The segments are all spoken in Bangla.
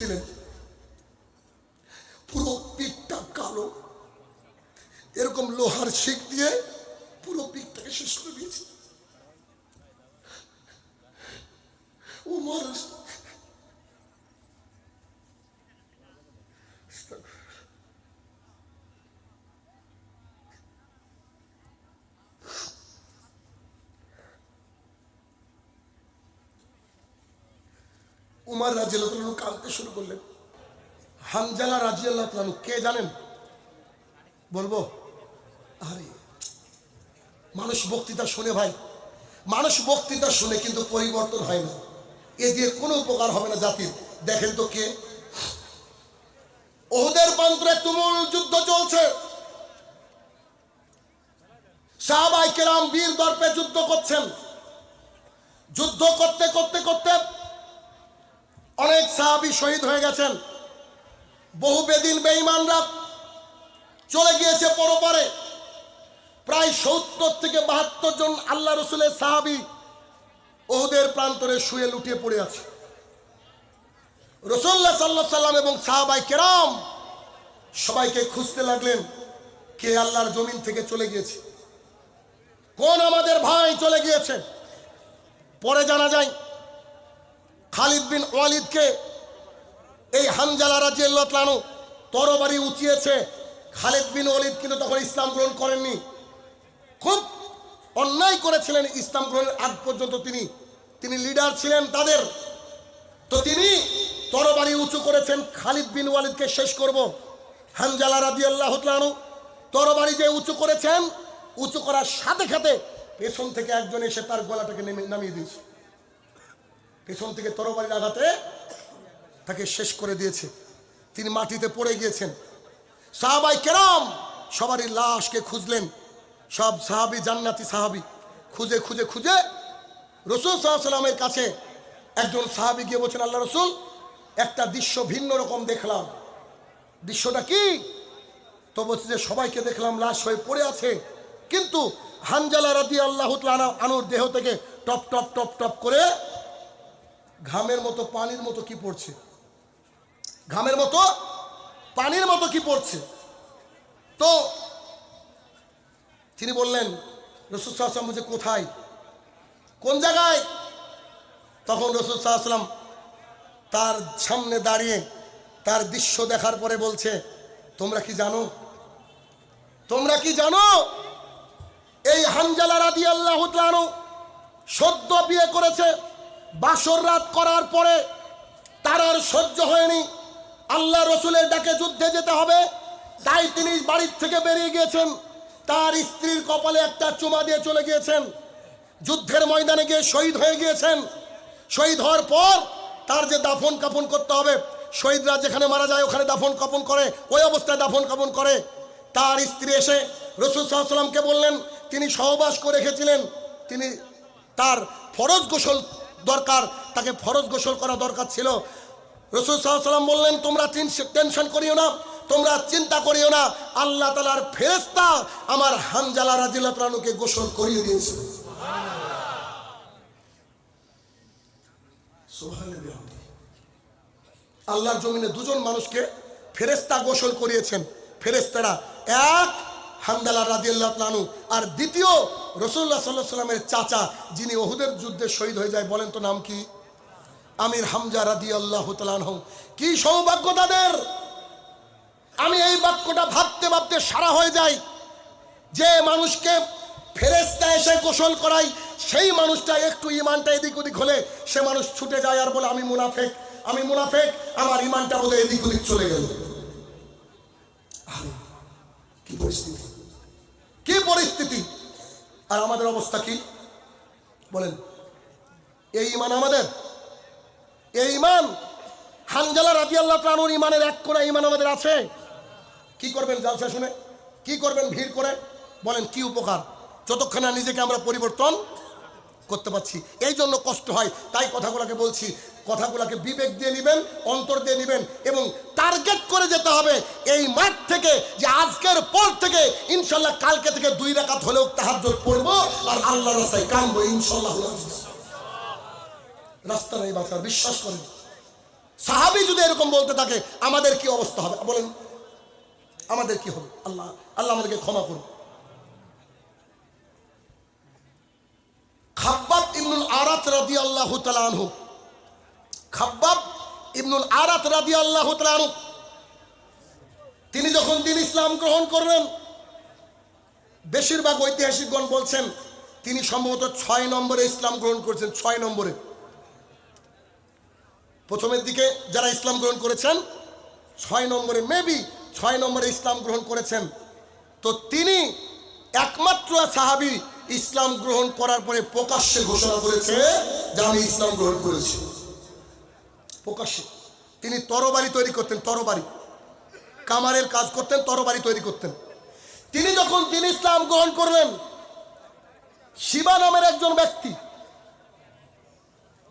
ছিলেন। পুরো পিঠটা কালো। এরকম লোহার শিখ দিয়ে পুরো পিঠটাকে শেষ করে দিয়েছে। উমর উমার রাজি আল্লাহ কাঁদতে শুরু করলেন। হানজালা রাজি আল্লাহ কে জানেন? বলব? আরে, মানুষ বক্তৃতা শুনে ভাই, মানুষ বক্তৃতা শুনে কিন্তু পরিবর্তন হয় না। এ দিয়ে কোনো উপকার হবে না জাতির। দেখেন তো কে? ওদের প্রান্তরে তুমুল যুদ্ধ চলছে। সাহাবাই কেরাম বীর দর্পে যুদ্ধ করছেন। যুদ্ধ করতে করতে করতে অনেক সাহাবি শহীদ হয়ে গেছেন। বহু বেদিন বেঈমানরা চলে গিয়েছে পরপারে। প্রায় সত্তর থেকে বাহাত্তর জন আল্লাহ রসুলের সাহাবি ওহুদের প্রান্তরে শুয়ে লুটিয়ে পড়ে আছে। রসুল্লাহ সাল্লাহ সাল্লাম এবং সাহাবাই কেরাম সবাইকে খুঁজতে লাগলেন, কে আল্লাহর জমিন থেকে চলে গিয়েছে? কোন আমাদের ভাই চলে গিয়েছে? পরে জানা যায় খালিদ বিন ওয়ালিদকে এই হানজালা রাজিয়াল্লাহু তরবারি উঁচিয়েছে। খালিদ বিন ওয়ালিদ কিন্তু তখন ইসলাম গ্রহণ করেননি। খুব অন্যায় করেছিলেন ইসলাম গ্রহণের আগ পর্যন্ত তিনি। তিনি লিডার ছিলেন তাদের। তো তিনি তরবারি উঁচু করেছেন, খালিদ বিন ওয়ালিদকে শেষ করব। হানজালা রাজি আল্লাহ তরবারি যে উঁচু করেছেন, উঁচু করার সাথে সাথে পেছন থেকে একজন এসে তার গলাটাকে নেমে নামিয়ে দিয়েছে। পেছন থেকে তরবারির আঘাতে তাকে শেষ করে দিয়েছে। তিনি মাটিতে পড়ে গিয়েছেন। সাহাবাই কেরাম সবারই লাশকে খুঁজলেন। সব সাহাবি জান্নাতি সাহাবি। খুঁজে খুঁজে খুঁজে রসুল সাল্লামের কাছে একজন সাহাবি গিয়ে বলছেন, আল্লাহ রসুল, একটা দৃশ্য ভিন্ন রকম দেখলাম। দৃশ্যটা কি? তো বলছে যে, সবাইকে দেখলাম, লাশ হয়ে পড়ে আছে। কিন্তু হানজালা রাদি আল্লাহ আনুর দেহ থেকে টপ টপ টপ টপ করে ঘামের মতো পানির মতো কি পড়ছে? ঘামের মতো পানির মতো কি পড়ছে? তো তিনি বললেন, রসুল সাহসালাম বুঝে কোথায়? কোন জায়গায়? তখন রসুল সাহসালাম তার সামনে দাঁড়িয়ে তার দৃশ্য দেখার পরে বলছে, তোমরা কি জানো? তোমরা কি জানো? এই হানজালা রাদি আল্লাহ সদ্য বিয়ে করেছে বাসর রাত করার পরে তার আর সহ্য হয়নি। আল্লাহ রসুলের ডাকে যুদ্ধে যেতে হবে। তাই তিনি বাড়ির থেকে বেরিয়ে গিয়েছেন। তার স্ত্রীর কপালে একটা চুমা দিয়ে চলে গিয়েছেন। যুদ্ধের ময়দানে গিয়ে শহীদ হয়ে গিয়েছেন। শহীদ হওয়ার পর তার যে দাফন কাফন করতে হবে, শহীদরা যেখানে মারা যায় ওখানে দাফন কাপন করে, ওই অবস্থায় দাফন কাপন করে। তার স্ত্রী এসে রসুল সাল্লামকে বললেন, তিনি সহবাস করে রেখেছিলেন। তিনি তার ফরজ গোসল দরকার, তাকে ফরজ গোসল করা দরকার ছিল। রসুল সাল্লাম বললেন, তোমরা টেনশন করিও না, তোমরা চিন্তা করিও না। আল্লাহ তালার ফেরেস্তা আমার হানজালা রাজিল্লাহকে গোসল করিয়ে দিয়েছে। আল্লাহর জমিনে দুজন মানুষকে ফেরেস্তা গোসল করিয়েছেন। ফেরেস্তারা এক হামদালা রাজিয়াল্লাহ আর দ্বিতীয় রসুল্লাহ সাল্লাহ সাল্লামের চাচা, যিনি ওহুদের যুদ্ধে শহীদ হয়ে যায়, বলেন তো নাম কি? আমির হামজা রাদি আল্লাহ তালাহ কি সৌভাগ্য তাদের! আমি এই বাক্যটা ভাবতে ভাবতে সারা হয়ে যাই। যে মানুষকে ফেরেস্তা এসে গোসল করাই, সেই মানুষটা একটু ইমানটা এদিক ওদিক হলে সে মানুষ ছুটে যায় আর বলে, আমি মুনাফেক আমি মুনাফেক, আমার ইমানটা বলে এদিক ওদিক চলে গেল। কি পরিস্থিতি? কি পরিস্থিতি? আর আমাদের অবস্থা কি? বলেন। এই ইমান আমাদের? এই ইমান হানজালা রাজি আল্লাহ প্রাণুর ইমানের এক করে ইমান আমাদের আছে। কি করবেন জালসা শুনে? কি করবেন ভিড় করে? বলেন, কি উপকার? যতক্ষণ না নিজেকে আমরা পরিবর্তন করতে পারছি। এই জন্য কষ্ট হয়। তাই কথাগুলোকে বলছি। কথাগুলোকে বিবেক দিয়ে নেবেন, অন্তর দিয়ে নেবেন এবং টার্গেট করে যেতে হবে এই মাঠ থেকে যে আজকের পর থেকে ইনশাল্লাহ কালকে থেকে দুই রাকাত হলেও তাহার পড়ব আর আল্লাহ রাস্তায় কানবো ইনশাল্লাহ। রাস্তা নেই বাঁচার, বিশ্বাস করেন। সাহাবি যদি এরকম বলতে থাকে, আমাদের কি অবস্থা হবে? বলেন, আমাদের কি হবে? আল্লাহ আল্লাহ আমাদেরকে ক্ষমা করুন খাব্বাব ইবনুল আরাত রাদি আল্লাহ তালানহু খাব্বাব ইবনুল আরাত রাদি আল্লাহ তালানহু তিনি যখন দিন ইসলাম গ্রহণ করলেন, বেশিরভাগ ঐতিহাসিকগণ বলছেন, তিনি সম্ভবত ছয় নম্বরে ইসলাম গ্রহণ করেছেন, ছয় নম্বরে। প্রথমের দিকে যারা ইসলাম গ্রহণ করেছেন, ছয় নম্বরে মেবি ছয় নম্বরে ইসলাম গ্রহণ করেছেন। তো তিনি একমাত্র সাহাবি ইসলাম গ্রহণ করার পরে প্রকাশ্যে ঘোষণা করেছে যে আমি ইসলাম গ্রহণ করেছি। প্রকাশ্যে। তিনি তরবারি তৈরি করতেন, তরবারি। কামারের কাজ করতেন, তরবারি তৈরি করতেন। তিনি যখন দিন ইসলাম গ্রহণ করলেন, শিবা নামের একজন ব্যক্তি,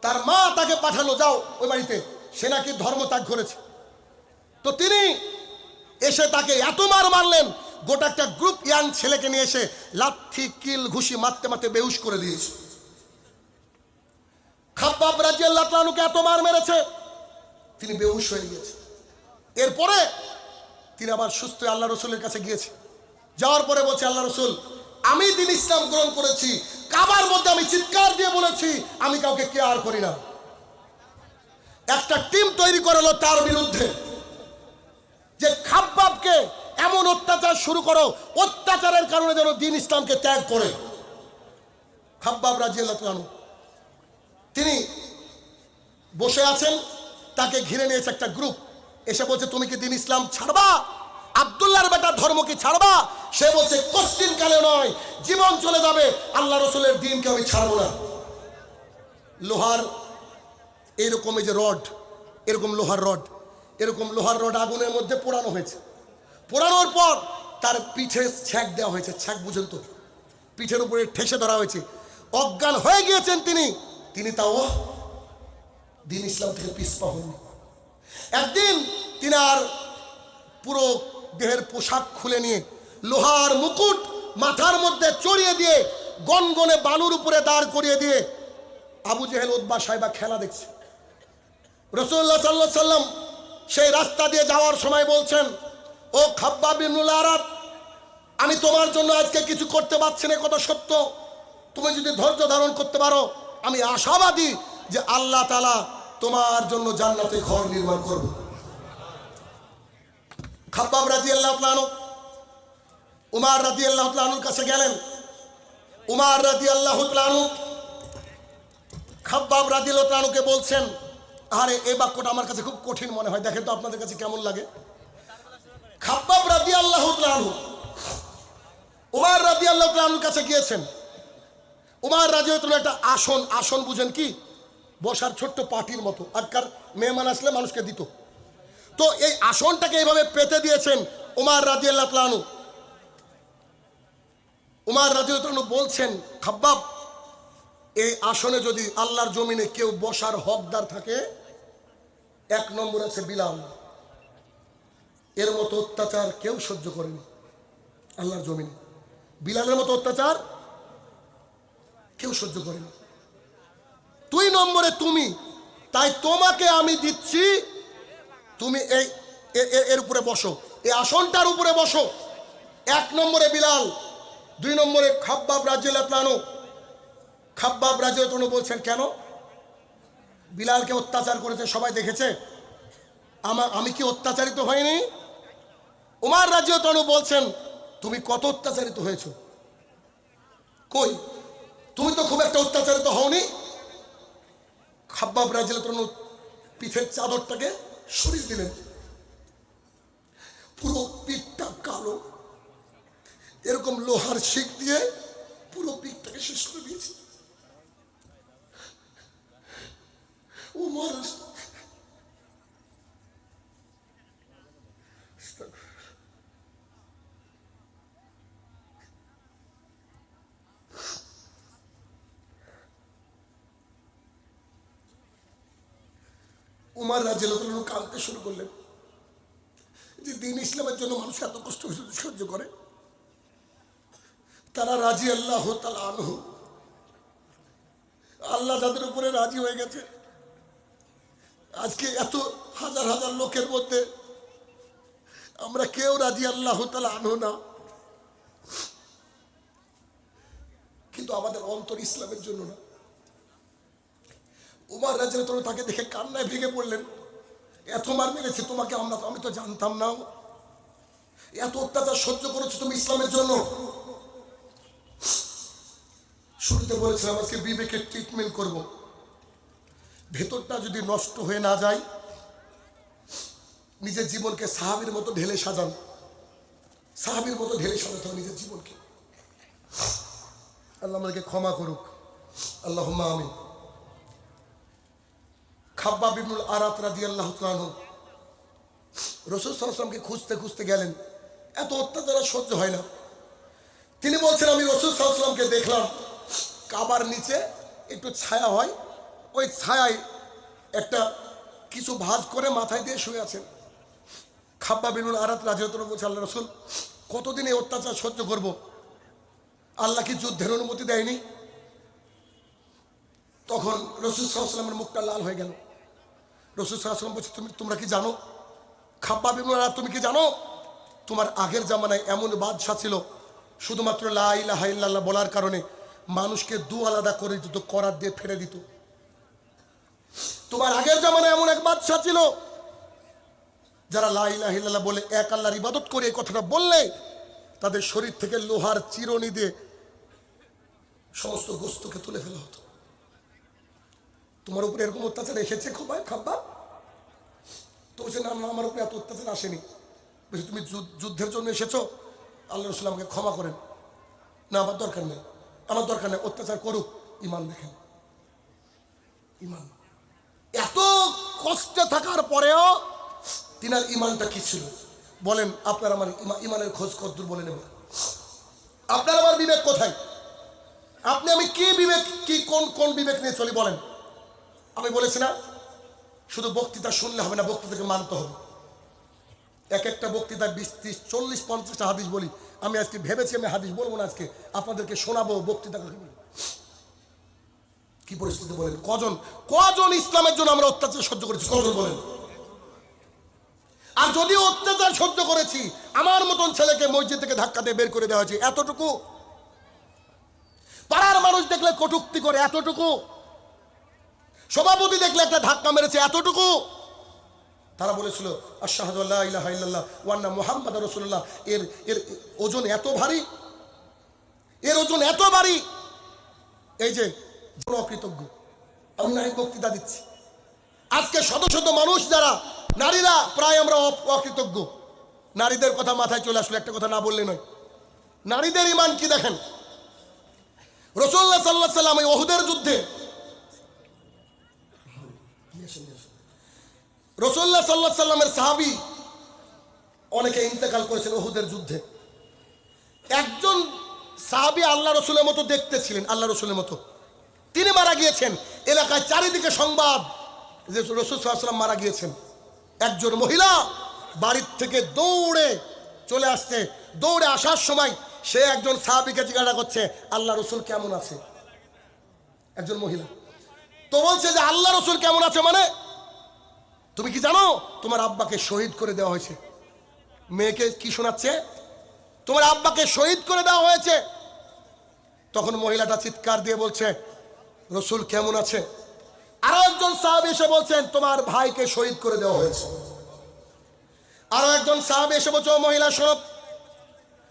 তার মা তাকে পাঠালো, যাও ওই বাড়িতে, সে নাকি ধর্ম ত্যাগ করেছে। তো তিনি এসে তাকে এত মার মারলেন গোটা একটা গ্রুপ ইয়াং ছেলেকে নিয়ে এসে লাথি, কিল, ঘুষি মারতে মারতে বেহুশ করে দিয়েছে। খাব্বাব রাজিয়াল লাতলানুকে এত মার মেরেছে, তিনি বেহুশ হয়ে গিয়েছে। এরপরে তিনি আবার সুস্থ আল্লাহ রসুলের কাছে গিয়েছে। যাওয়ার পরে বলছে, আল্লাহ রসুল, আমি দিন ইসলাম গ্রহণ করেছি, কাবার মধ্যে আমি চিৎকার দিয়ে বলেছি, আমি কাউকে কেয়ার করি না। একটা টিম তৈরি করল তার বিরুদ্ধে, যে খাব্বাবকে এমন অত্যাচার শুরু করো, অত্যাচারের কারণে যেন দিন ইসলামকে ত্যাগ করে। খাব্বাব রাজিয়াল্লাহ তিনি বসে আছেন, তাকে ঘিরে নিয়েছে একটা গ্রুপ। এসে বলছে, তুমি কি দিন ইসলাম ছাড়বা? আবদুল্লাহর বেটার ধর্ম কি ছাড়বা? সে বলছে, কশ্চিন কালে নয়, জীবন চলে যাবে, আল্লাহ রসুলের দিনকে আমি ছাড়বো না। লোহার এরকম এই যে রড, এরকম লোহার রড, এরকম লোহার রড আগুনের মধ্যে পোড়ানো হয়েছে। পোড়ানোর পর তার পিঠে ছ্যাঁক দেওয়া হয়েছে, ছ্যাঁক বুঝেন তো। পিঠের উপরে ঠেসে ধরা হয়েছে। অজ্ঞান হয়ে গিয়েছেন তিনি। তিনি তাও দিন ইসলাম থেকে পিসপা হননি। একদিন তিনি আর পুরো দেহের পোশাক খুলে নিয়ে লোহার মুকুট মাথার মধ্যে চড়িয়ে দিয়ে গনগনে বালুর উপরে দাঁড় করিয়ে দিয়ে আবু জেহেল উদ্বা সাহেবা খেলা দেখছে। রসুল্লাহ সাল্লাহ সাল্লাম সেই রাস্তা দিয়ে যাওয়ার সময় বলছেন ও খাব্বা বিনুল আরাত, আমি তোমার জন্য আজকে কিছু করতে পারছি না কত সত্য। তুমি যদি ধৈর্য ধারণ করতে পারো, আমি আশাবাদী যে আল্লাহ তালা তোমার জন্য জান্নাতে ঘর নির্মাণ করব। খাব্বাব রাজি আল্লাহ উমার রাজি আল্লাহ কাছে গেলেন। উমার রাজি আল্লাহ খাব্বাব রাজি আল্লাহকে বলছেন, আরে এই বাক্যটা আমার কাছে খুব কঠিন মনে হয়, দেখেন তো আপনাদের কাছে কেমন লাগে। খাব্বাব রাজি আল্লাহ উমার রাজি আল্লাহ কাছে গিয়েছেন। উমার রাজি একটা আসন আসন বুঝেন কি? বসার ছোট্ট পাটির মতো আগকার মেহমান আসলে মানুষকে দিত। তো এই আসনটাকে এইভাবে পেতে দিয়েছেন উমার রাজি আল্লাহ প্লানু উমার রাজি বলছেন, খাব্বাব, এই আসনে যদি আল্লাহর জমিনে কেউ বসার হকদার থাকে, এক নম্বর আছে বিলাল। এর মতো অত্যাচার কেউ সহ্য করেনি। আল্লাহর জমিনে। বিলালের মতো অত্যাচার কেউ সহ্য করেনি। দুই নম্বরে তুমি, তাই তোমাকে আমি দিচ্ছি, তুমি এই এর উপরে বসো। এই আসনটার উপরে বসো। এক নম্বরে বিলাল, দুই নম্বরে খাব্বাব রাজ্যেলা প্লানো খাব্বাব রাজ্য বলছেন, কেন? বিলালকে অত্যাচার করেছে, সবাই দেখেছে? আমার আমি কি অত্যাচারিত হয়নি? উমার রাজ্য তনু বলছেন, তুমি কত অত্যাচারিত হয়েছো? কই? তুমি তো খুব একটা অত্যাচারিত হওনি। খাব্বাব রাজিল তনু পিঠের চাদরটাকে সরিয়ে দিলেন। পুরো পিঠটা কালো। এরকম লোহার শিক দিয়ে পুরো পিঠটাকে শেষ করে দিয়েছে। উমর উমার রাজেল কাঁদতে শুরু করলেন। যে দিন ইসলামের জন্য মানুষ এত কষ্ট সহ্য করে। তারা রাজি আল্লাহ তালা আনহু। আল্লাহ যাদের উপরে রাজি হয়ে গেছে। আজকে এত হাজার হাজার লোকের মধ্যে আমরা কেউ রাজি আল্লাহ তালা আনো না। কিন্তু আমাদের অন্তর ইসলামের জন্য না। উমার রাজের তোর তাকে দেখে কান্নায় ভেঙে পড়লেন। এত মার মেরেছে তোমাকে আমরা আমি তো জানতাম না। এত অত্যাচার সহ্য করেছ তুমি ইসলামের জন্য। শুরুতে বলেছিলাম, আজকে বিবেকের ট্রিটমেন্ট করব। ভেতরটা যদি নষ্ট হয়ে না যায়, নিজের জীবনকে সাহাবির মতো ঢেলে সাজান। সাহাবির মতো ঢেলে সাজাতে হবে নিজের জীবনকে। আল্লাহ আমাদেরকে ক্ষমা করুক। আল্লাহ আমিন। খাব্বা বিমুল আরাত রাজি আল্লাহ রসুল সাল্লামকে খুঁজতে খুঁজতে গেলেন। এত অত্যাচার সহ্য হয় না। তিনি বলছেন, আমি রসুল সাল্লামকে দেখলাম, কাবার নিচে একটু ছায়া হয়। ওই ছায়ায় একটা কিছু ভাঁজ করে মাথায় দিয়ে শুয়ে আছেন। খাব্বা বিনুল আরাত রাজিয়তন বলছে আল্লাহ রসুল, কতদিন এই অত্যাচার সহ্য করব? আল্লাহ কি যুদ্ধের অনুমতি দেয়নি? তখন রসুল সাল্লামের মুখটা লাল হয়ে গেল। রসুল বলছে, তুমি তোমরা কি জানো? খাব্বা আরাত তুমি কি জানো? তোমার আগের জামানায় এমন বাদশা ছিল, শুধুমাত্র লা ইলাহা ইল্লাল্লাহ বলার কারণে মানুষকে দু আলাদা করে দিত করার দিয়ে ফেলে দিত। তোমার আগের জামানায় এমন এক বাদশা ছিল, যারা লা ইলাহা ইল্লাল্লাহ বলে এক আল্লাহর ইবাদত করে এই কথাটা বললে, তাদের শরীর থেকে লোহার চিরনি দিয়ে সমস্ত গোস্তকে তুলে ফেলা হতো। তোমার উপরে এরকম অত্যাচার এসেছে খোবায় খাব্বা। তো বলছে না আমার উপরে এত অত্যাচার আসেনি। বলছে, তুমি যুদ্ধ- যুদ্ধের জন্য এসেছ? আল্লাহ রসুল আমাকে ক্ষমা করেন। না, আমার দরকার নেই। আমার দরকার নেই। অত্যাচার করুক। ইমান দেখেন। ইমান এত কষ্টে থাকার পরেও তিনার ইমানটা কি ছিল? বলেন, আপনার আমার ইমা- ইমানের খোঁজ কদ্দুর বলে নেব? আপনার আমার বিবেক কোথায়? আপনি আমি কি বিবেক কি কোন কোন বিবেক নিয়ে চলি বলেন? আমি বলেছিলাম শুধু বক্তৃতা শুনলে হবে না, বক্তৃতাকে মানতে হবে। এক একটা বক্তৃতায় বিশ, ত্রিশ, চল্লিশ, পঞ্চাশটা হাদিস বলি। আমি আজকে ভেবেছি আমি হাদিস বলব না আজকে, আপনাদেরকে শোনাবো বক্তৃতা কি পরিস্থিতি বলেন? কজন কজন ইসলামের জন্য আমরা অত্যাচার সহ্য করেছি? কজন বলেন? আর যদি অত্যাচার সহ্য করেছি, আমার মতন ছেলেকে মসজিদ থেকে ধাক্কা দিয়ে বের করে দেওয়া হয়েছে, এতটুকু? পাড়ার মানুষ দেখলে কটুক্তি করে, এতটুকু? সভাপতি দেখলে একটা ধাক্কা মেরেছে এতটুকু। তারা বলেছিল আশাহাদুল্লাহ ইলাহা ইল্লাল্লাহ ওয়ান্না মুহাম্মদ রসুল্লাহ এর এর ওজন এত ভারী? এর ওজন এত ভারী? এই যে অকৃতজ্ঞ। নাই বক্তৃতা দিচ্ছি। আজকে শত শত মানুষ যারা, নারীরা প্রায় আমরা অকৃতজ্ঞ। নারীদের কথা মাথায় চলে আসলো, একটা কথা না বললে নয়। নারীদের ইমান কি দেখেন? রসুল্লাহ সাল্লাহ সাল্লাম ওহুদের যুদ্ধে নিয়ে আসুন, নিয়ে আসুন। সাল্লামের সাহাবি অনেকে ইন্তেকাল করেছেন ওহুদের যুদ্ধে। একজন সাহাবি আল্লাহ রসুলের মতো আল্লাহ রসুলের মতো। তিনি মারা গিয়েছেন। এলাকায় চারিদিকে সংবাদ যে রসুল সাল্লাম মারা গিয়েছেন। একজন মহিলা বাড়ির থেকে দৌড়ে চলে আসছে। দৌড়ে আসার সময় সে একজন সাহাবিকে জিজ্ঞাসা করছে, আল্লাহ রসুল কেমন আছে? একজন মহিলা। তো বলছে যে আল্লাহ রসুল কেমন আছে মানে? তুমি কি জানো? তোমার আব্বাকে শহীদ করে দেওয়া হয়েছে। মেয়েকে কি শোনাচ্ছে? তোমার আব্বাকে শহীদ করে দেওয়া হয়েছে। তখন মহিলাটা চিৎকার দিয়ে বলছে, রসুল কেমন আছে? আরও একজন সাহাব এসে বলছেন, তোমার ভাইকে শহীদ করে দেওয়া হয়েছে। আরও একজন সাহাব এসে বলছে মহিলা, শোনো।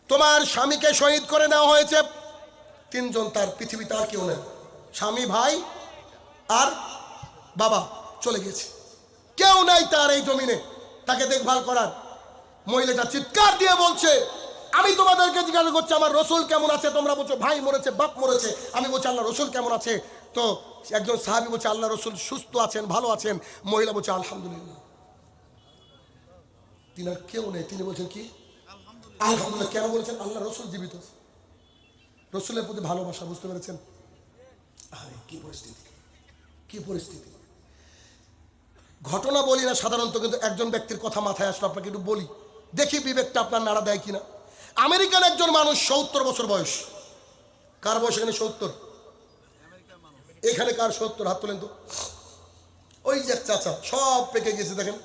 তোমার স্বামীকে শহীদ করে দেওয়া হয়েছে। তিনজন তার পৃথিবীতে তার কেউ নেই। স্বামী, ভাই আর বাবা চলে গেছে। কেউ নাই তার এই জমিনে। তাকে দেখভাল করার। মহিলাটা চিৎকার দিয়ে বলছে, আমি তোমাদেরকে জিজ্ঞাসা করছি, আমার রসুল কেমন আছে? তোমরা বলছো, ভাই মরেছে, বাপ মরেছে। আমি বলছি, আল্লাহ রসুল কেমন আছে? তো একজন সাহাবি বলছে, আল্লাহ রসুল সুস্থ আছেন, ভালো আছেন। মহিলা বলছে, আলহামদুলিল্লাহ। তিনি আর কেউ নেই, তিনি বলছেন কি, আলহামদুলিল্লাহ। কেন বলেছেন? আল্লাহ রসুল জীবিত রসুলের প্রতি ভালোবাসা, বুঝতে পেরেছেন? কি পরিস্থিতি। কি পরিস্থিতি? ঘটনা বলি না সাধারণত, কিন্তু একজন ব্যক্তির কথা মাথায় আসলো আপনাকে একটু বলি। দেখি বিবেকটা আপনার নাড়া দেয় কিনা। আমেরিকান একজন মানুষ, সত্তর বছর বয়স। কার বয়স এখানে সত্তর? এখানে কার সত্তর? হাত তোলেন তো। ওই যে চাচা, সব পেকে গেছে, দেখেন।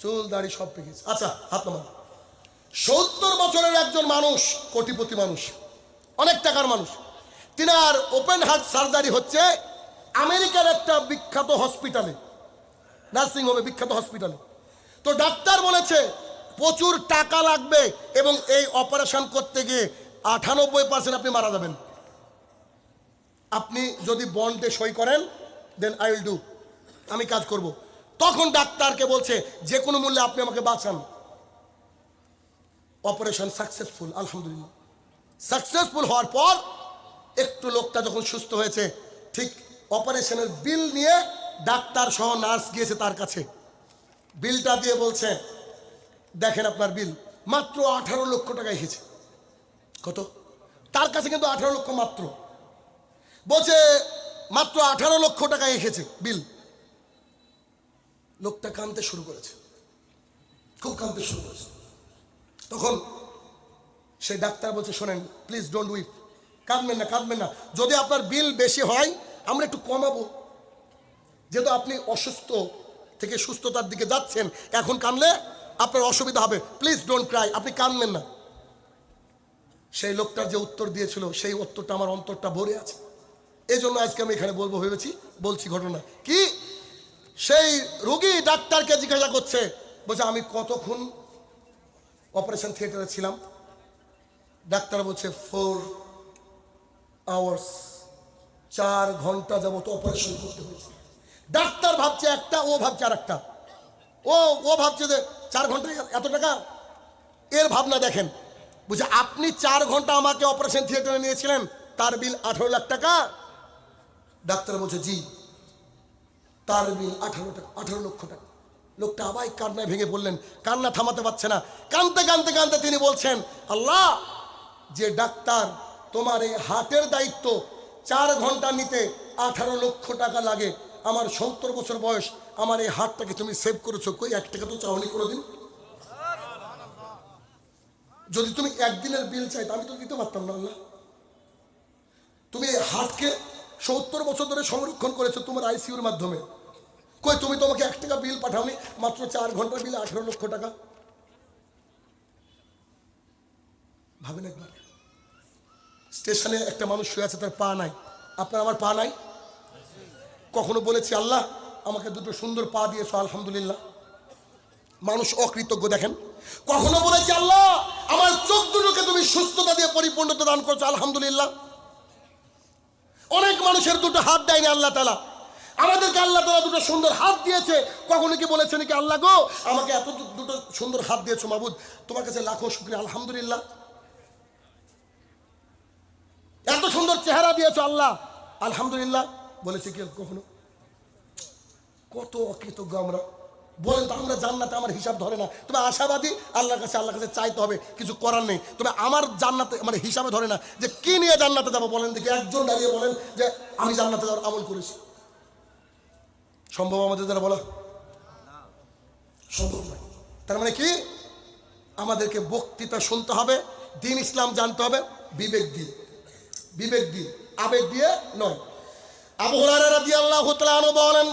চুল, দাড়ি সব পেকে গেছে। আচ্ছা হাত নামান। সত্তর বছরের একজন মানুষ, কোটিপতি মানুষ, অনেক টাকার মানুষ। তিনার ওপেন হার্ট সার্জারি হচ্ছে আমেরিকার একটা বিখ্যাত হসপিটালে, নার্সিং হোমে বিখ্যাত হসপিটালে। তো ডাক্তার বলেছে, প্রচুর টাকা লাগবে এবং এই অপারেশন করতে গিয়ে আটানব্বই পার্সেন্ট আপনি মারা যাবেন। আপনি যদি বন্ডে সই করেন দেন আই উইল ডু আমি কাজ করব। তখন ডাক্তারকে বলছে, যে কোনো মূল্যে আপনি আমাকে বাঁচান। অপারেশন সাকসেসফুল, আলহামদুলিল্লাহ। সাকসেসফুল হওয়ার পর একটু লোকটা যখন সুস্থ হয়েছে, ঠিক অপারেশনের বিল নিয়ে ডাক্তার সহ নার্স গিয়েছে তার কাছে। বিলটা দিয়ে বলছে, দেখেন আপনার বিল, মাত্র আঠারো লক্ষ টাকা এসেছে। কত? তার কাছে কিন্তু আঠারো লক্ষ মাত্র। বলছে, মাত্র আঠারো লক্ষ টাকা এসেছে বিল। লোকটা কানতে শুরু করেছে। খুব কানতে শুরু করেছে। তখন সেই ডাক্তার বলছে, শোনেন প্লিজ ডোন্ট উইপ কাঁদবেন না কাঁদবেন না। যদি আপনার বিল বেশি হয় আমরা একটু কমাবো। যেহেতু আপনি অসুস্থ থেকে সুস্থতার দিকে যাচ্ছেন, এখন কানলে আপনার অসুবিধা হবে। প্লিজ ডোন্ট ক্রাই আপনি কানবেন না। সেই লোকটার যে উত্তর দিয়েছিল, সেই উত্তরটা আমার অন্তরটা ভরে আছে। এই জন্য আজকে আমি এখানে বলব, ভেবেছি, বলছি ঘটনা। কি? সেই রোগী ডাক্তারকে জিজ্ঞাসা করছে, বলছে, আমি কতক্ষণ অপারেশন থিয়েটারে ছিলাম? ডাক্তার বলছে ফোর আওয়ার্স চার ঘণ্টা যাবত অপারেশন করতে হয়েছে। ডাক্তার ভাবছে একটা, ও ভাবছে আর একটা ও ও ভাবছে যে চার ঘন্টায় এত টাকা? এর ভাবনা দেখেন। বুঝে আপনি চার ঘণ্টা আমাকে অপারেশন থিয়েটারে নিয়েছিলেন, তার বিল আঠারো লাখ টাকা? ডাক্তার বলছে, জি। তার বিল আঠারো টাকা, আঠারো লক্ষ টাকা। লোকটা আবার কান্নায় ভেঙে বললেন কান্না থামাতে পারছে না। কানতে কানতে কানতে তিনি বলছেন, আল্লাহ, যে ডাক্তার, তোমার এই হার্টের দায়িত্ব চার ঘণ্টা নিতে আঠারো লক্ষ টাকা লাগে। আমার সত্তর বছর বয়স, আমার এই হাতটাকে তুমি সেভ করেছ, কই এক টাকা তো চাওনি কোনোদিন? যদি তুমি একদিনের বিল চাইতে, আমি তো দিতে পারতাম না আল্লাহ। তুমি এই হাতকে সত্তর বছর ধরে সংরক্ষণ করেছ তোমার আইসিউর মাধ্যমে। কই তুমি তোমাকে এক টাকা বিল পাঠাওনি, মাত্র চার ঘণ্টার বিল আঠারো লক্ষ টাকা? ভাবেন একবার। স্টেশনে একটা মানুষ শুয়ে আছে, তার পা নাই। আপনার আমার পা নাই? কখনো বলেছি, আল্লাহ, আমাকে দুটো সুন্দর পা দিয়েছ, আলহামদুলিল্লাহ। মানুষ অকৃতজ্ঞ, দেখেন। কখনো বলেছি, আল্লাহ, আমার চোখ দুটোকে তুমি সুস্থতা দিয়ে পরিপূর্ণতা দান করছ, আলহামদুলিল্লাহ। অনেক মানুষের দুটো হাত দেয়নি আল্লাহ তালা আমাদেরকে আল্লাহ তালা দুটো সুন্দর হাত দিয়েছে। কখনো কি বলেছে নাকি আল্লাহ গো, আমাকে এত দুটো সুন্দর হাত দিয়েছ, মাবুদ। তোমার কাছে লাখো শুক্রিয়া, আলহামদুলিল্লাহ। এত সুন্দর চেহারা দিয়েছ আল্লাহ। আলহামদুলিল্লাহ, বলেছে কি কখনো? কত অকৃতজ্ঞ আমরা। বলেন তো, আমরা জান্নাতে আমার হিসাব ধরে না। তবে আশাবাদী আল্লাহর কাছে আল্লাহর কাছে চাইতে হবে, কিছু করার নেই। তবে আমার জান্নাতে মানে হিসাবে ধরে না যে কি নিয়ে জান্নাতে যাব বলেন দেখি। একজন দাঁড়িয়ে বলেন যে, আমি জান্নাতে যাওয়ার আমল করেছি। সম্ভব আমাদের দ্বারা বলা? সম্ভব নয়। তার মানে কি? আমাদেরকে বক্তৃতা শুনতে হবে, দিন ইসলাম জানতে হবে, বিবেক দিয়ে। বিবেক দিয়ে। আবেগ দিয়ে নয়। আবু হুরায়রা রাদিয়াল্লাহু তাআলা বলেন